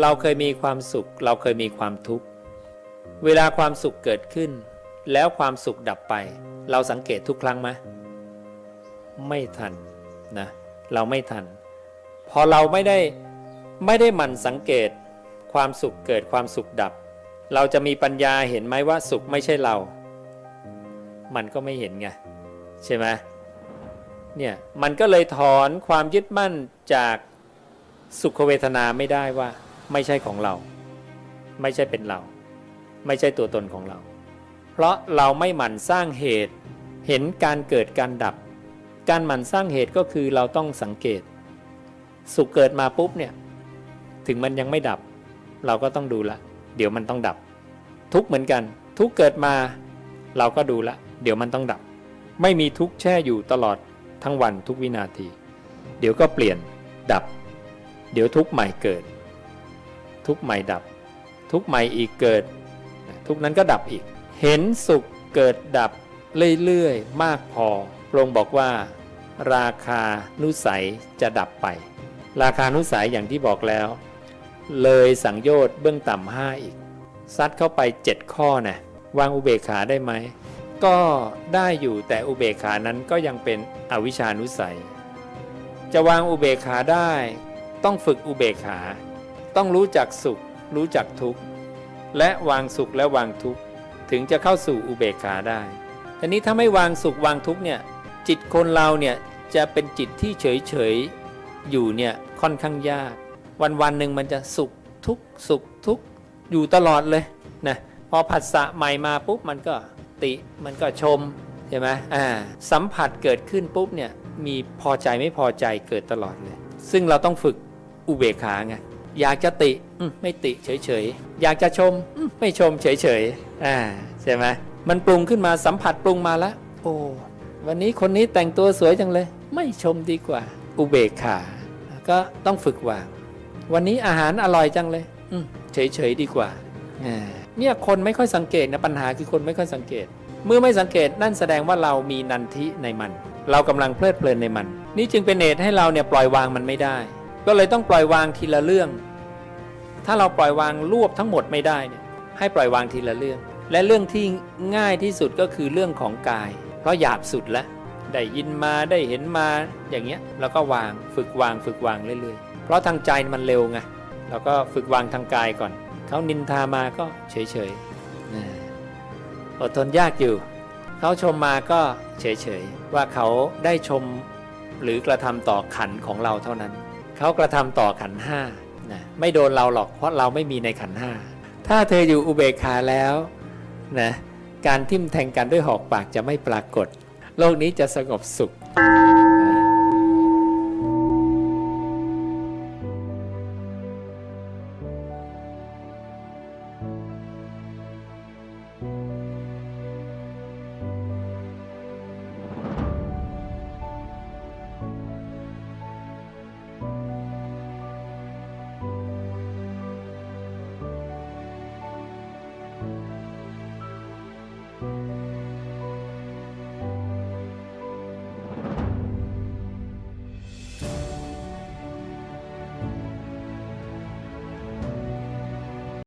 เราเคยมีความสุข เราเคยมีความทุกข์ เวลาความสุขเกิดขึ้น แล้วความสุขดับไป เราสังเกตทุกครั้งไหมไม่ทันนะเราไม่ทัน พอเราไม่ได้ไม่ได้หมั่นสังเกต ความสุขเกิดความสุขดับ เราจะมีปัญญาเห็นไหมว่าสุขไม่ใช่เรา มันก็ไม่เห็นไงใช่ไหมเนี่ยมันก็เลยถอนความยึดมั่นจากสุขเวทนาไม่ได้ว่า ไม่ใช่ของเรา ไม่ใช่เป็นเรา ไม่ใช่ตัวตนของเรา เพราะเราไม่หมั่นสร้างเหตุ เห็นการเกิดการดับ การหมั่นสร้างเหตุก็คือเราต้องสังเกต สุขเกิดมาปุ๊บเนี่ยถึงมันยังไม่ดับ เราก็ต้องดูละ เดี๋ยวมันต้องดับ ทุกเหมือนกัน ทุกเกิดมา เราก็ดูละ เดี๋ยวมันต้องดับ ไม่มีทุกแช่อยู่ตลอดทั้งวันทุกวินาที เดี๋ยวก็เปลี่ยนดับ เดี๋ยวทุกใหม่เกิด ทุกใหม่ดับ ทุกใหม่อีกเกิด ทุกนั้นก็ดับอีก เห็นสุขเกิดดับเรื่อยๆมากพอพระองค์บอกว่า ราคานุสัยจะดับไป ราคานุสัยอย่างที่บอกแล้ว เลยสังโยชน์เบื้องต่ำห้าอีก ซัดเข้าไป 7 ข้อนะวางอุเบกขาได้ไหมก็ได้อยู่แต่อุเบกขานั้นก็ยังเป็นอวิชานุสัย จะวางอุเบกขาได้ ต้องฝึกอุเบกขา ต้องรู้จักสุข รู้จักทุกข์ และวางสุขและวางทุกข์ ถึงจะเข้าสู่อุเบกขาได้ทีนี้ถ้าไม่วางสุขวางทุกข์เนี่ยจิตคนเราเนี่ยจะเป็นจิตที่เฉยเฉยอยู่เนี่ยค่อนข้างยาก วันวันหนึ่งมันจะสุขทุกข์สุขทุกข์อยู่ตลอดเลยนะพอผัสสะใหม่มาปุ๊บมันก็ติมันก็ชมใช่ไหมอ่าสัมผัสเกิดขึ้นปุ๊บเนี่ยมีพอใจไม่พอใจเกิดตลอดเลย ซึ่งเราต้องฝึกอุเบกขาไง อยากจะติไม่ติเฉยๆ อยากจะชมไม่ชมเฉยๆอ่าใช่ไหมมันปรุงขึ้นมาสัมผัสปรุงมาแล้วโอ้วันนี้คนนี้แต่งตัวสวยจังเลย ไม่ชมดีกว่า อุเบกขาก็ต้องฝึกวางวันนี้อาหารอร่อยจังเลยอืเฉยๆดีกว่าเนี่ยคนไม่ค่อยสังเกตนะปัญหาคือคนไม่ค่อยสังเกต เมื่อไม่สังเกตนั่นแสดงว่าเรามีนันทิในมัน เรากำลังเพลิดเพลินในมัน นี่จึงเป็นเหตุให้เราเนี่ยปล่อยวางมันไม่ได้ ก็เลยต้องปล่อยวางทีละเรื่อง ถ้าเราปล่อยวางรวบทั้งหมดไม่ได้เนี่ยให้ปล่อยวางทีละเรื่อง และเรื่องที่ง่ายที่สุดก็คือเรื่องของกาย เพราะหยาบสุดแล้วได้ยินมาได้เห็นมาอย่างเงี้ยแล้วก็วางฝึกวางฝึกวางเรื่อยๆ เพราะทางใจมันเร็วไงเราก็ฝึกวางทางกายก่อนเขานินทามาก็เฉยๆอดทนยากอยู่เขาชมมาก็เฉยๆว่าเขาได้ชมหรือกระทำต่อขันของเราเท่านั้น เขากระทำต่อขันห้านะไม่โดนเราหรอกเพราะเราไม่มีในขันห้าถ้าเธออยู่อุเบกขาแล้วนะการทิ่มแทงกันด้วยหอกปากจะไม่ปรากฏ โลกนี้จะสงบสุข